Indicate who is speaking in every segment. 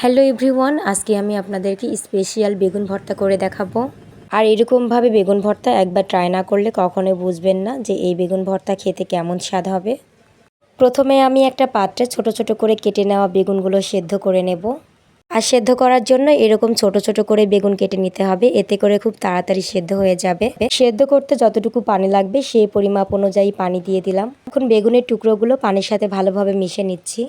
Speaker 1: Hello everyone, আজকে আমি আপনাদেরকে স্পেশিয়াল বেগুন ভর্তা করে দেখাবো। আর এরকমভাবে বেগুন ভর্তা একবার ট্রাই না করলে কখনোই বুঝবেন না যে এই বেগুন ভর্তা খেতে কেমন স্বাদ হবে। প্রথমে আমি একটা পাত্রে ছোট ছোট করে কেটে নেওয়া বেগুনগুলো সেদ্ধ করে নেব। আর সেদ্ধ করার জন্য এরকম ছোট ছোট করে বেগুন কেটে নিতে হবে, এতে করে খুব তাড়াতাড়ি সেদ্ধ হয়ে যাবে। সেদ্ধ করতে যতটুকু পানি লাগবে সেই পরিমাপ অনুযায়ী পানি দিয়ে দিলাম। এখন বেগুনের টুকরোগুলো পানির সাথে ভালোভাবে মিশে নিচ্ছি।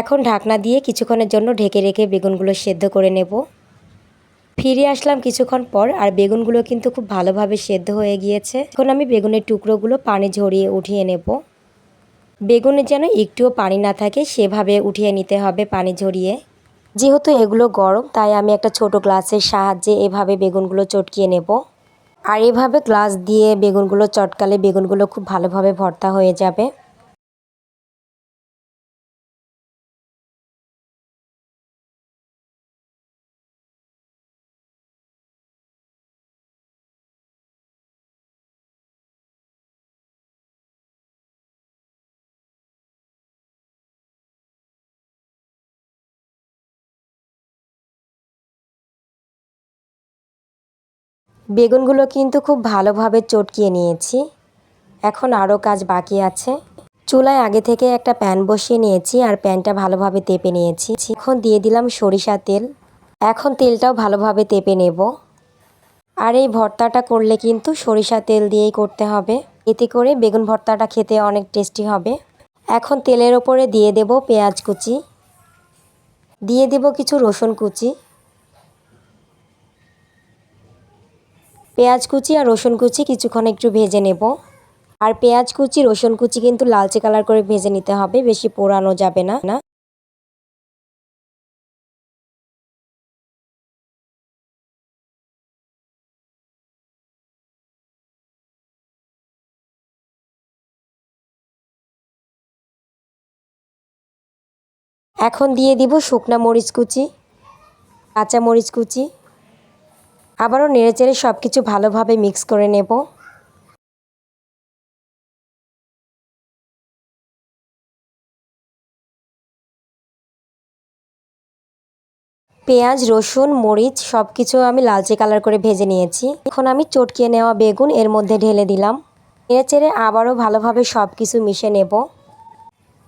Speaker 1: এখন ঢাকনা দিয়ে কিছুক্ষণের জন্য ঢেকে রেখে বেগুনগুলো সেদ্ধ করে নেব। ফিরে আসলাম কিছুক্ষণ পর আর বেগুনগুলো কিন্তু খুব ভালোভাবে সেদ্ধ হয়ে গিয়েছে। এখন আমি বেগুনের টুকরোগুলো পানি ঝরিয়ে উঠিয়ে নেব। বেগুনে যেন একটুও পানি না থাকে, সেভাবে উঠিয়ে নিতে হবে পানি ঝরিয়ে। যেহেতু এগুলো গরম, তাই আমি একটা ছোট গ্লাসের সাহায্যে এভাবে বেগুনগুলো চটকিয়ে নেব। আর এভাবে গ্লাস দিয়ে বেগুনগুলো চটকালে বেগুনগুলো খুব ভালোভাবে ভর্তা হয়ে যাবে। বেগুনগুলো কিন্তু খুব ভালোভাবে চটকিয়ে নিয়েছি। এখন আরও কাজ বাকি আছে। চুলায় আগে থেকে একটা প্যান বসিয়ে নিয়েছি আর প্যানটা ভালোভাবে তেপে নিয়েছি। এখন দিয়ে দিলাম সরিষা তেল। এখন তেলটাও ভালোভাবে তেপে নেব। আর এই ভর্তাটা করলে কিন্তু সরিষা তেল দিয়েই করতে হবে। এতে করে বেগুন ভর্তাটা খেতে অনেক টেস্টি হবে। এখন তেলের ওপরে দিয়ে দেব পেঁয়াজ কুচি। দিয়ে দেব কিছু রসুন কুচি। পেঁয়াজ কুচি আর রসুন কুচি কিছুক্ষণ একটু ভেজে নেব। আর পেঁয়াজ কুচি, রসুন কুচি কিন্তু লালচে কালার করে ভেজে নিতে হবে, বেশি পোড়ানো যাবে না। না এখন দিয়ে দিব শুকনা মরিচ কুচি, কাঁচা মরিচ কুচি আবারও নেড়েচেড়ে সব কিছু ভালোভাবে মিক্স করে নেব। পেঁয়াজ, রসুন, মরিচ সব কিছু আমি লালচে কালার করে ভেজে নিয়েছি। এখন আমি চটকিয়ে নেওয়া বেগুন এর মধ্যে ঢেলে দিলাম। নেড়েচেড়ে আবারও ভালোভাবে সব কিছু মিশে নেব।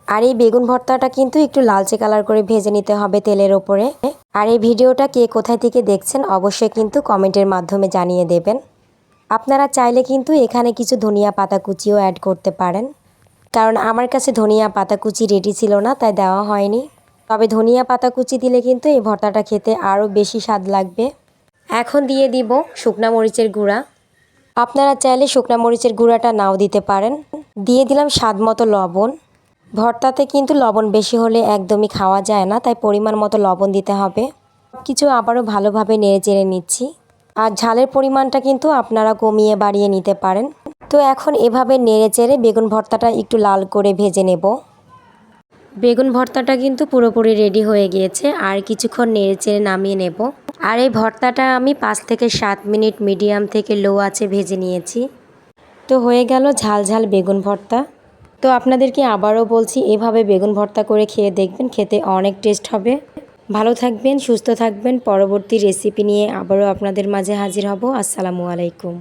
Speaker 1: আর এই বেগুন ভর্তাটা কিন্তু একটু লালচে কালার করে ভেজে নিতে হবে তেলের ওপরে। আর এই ভিডিওটা কে কোথায় থেকে দেখছেন অবশ্যই কিন্তু কমেন্টের মাধ্যমে জানিয়ে দেবেন। আপনারা চাইলে কিন্তু এখানে কিছু ধনিয়া পাতা কুচিও অ্যাড করতে পারেন। কারণ আমার কাছে ধনিয়া পাতা কুচি রেডি ছিল না, তাই দেওয়া হয়নি। তবে ধনিয়া পাতা কুচি দিলে কিন্তু এই ভর্তাটা খেতে আরও বেশি স্বাদ লাগবে। এখন দিয়ে দিব শুকনা মরিচের গুঁড়া। আপনারা চাইলে শুকনা মরিচের গুঁড়াটা নাও দিতে পারেন। দিয়ে দিলাম স্বাদ মতো লবণ। ভর্তাতে কিন্তু লবণ বেশি হলে একদমই খাওয়া যায় না, তাই পরিমাণ মতো লবণ দিতে হবে। কিছু আবারও ভালোভাবে নেড়ে চেড়ে নিচ্ছি। আর ঝালের পরিমাণটা কিন্তু আপনারা কমিয়ে বাড়িয়ে নিতে পারেন। তো এখন এভাবে নেড়ে চেড়ে বেগুন ভর্তাটা একটু লাল করে ভেজে নেব। বেগুন ভর্তাটা কিন্তু পুরোপুরি রেডি হয়ে গিয়েছে, আর কিছুক্ষণ নেড়ে চেড়ে নামিয়ে নেব। আর এই ভর্তাটা আমি পাঁচ থেকে সাত মিনিট মিডিয়াম থেকে লো আছে ভেজে নিয়েছি। তো হয়ে গেল ঝাল ঝাল বেগুন ভর্তা। তো আপনাদেরকে আবারও বলছি, এভাবে বেগুন ভর্তা করে খেয়ে দেখবেন, খেতে অনেক টেস্ট হবে। ভালো থাকবেন, সুস্থ থাকবেন। পরবর্তী রেসিপি নিয়ে আবারও আপনাদের মাঝে হাজির হব। আসসালামু আলাইকুম।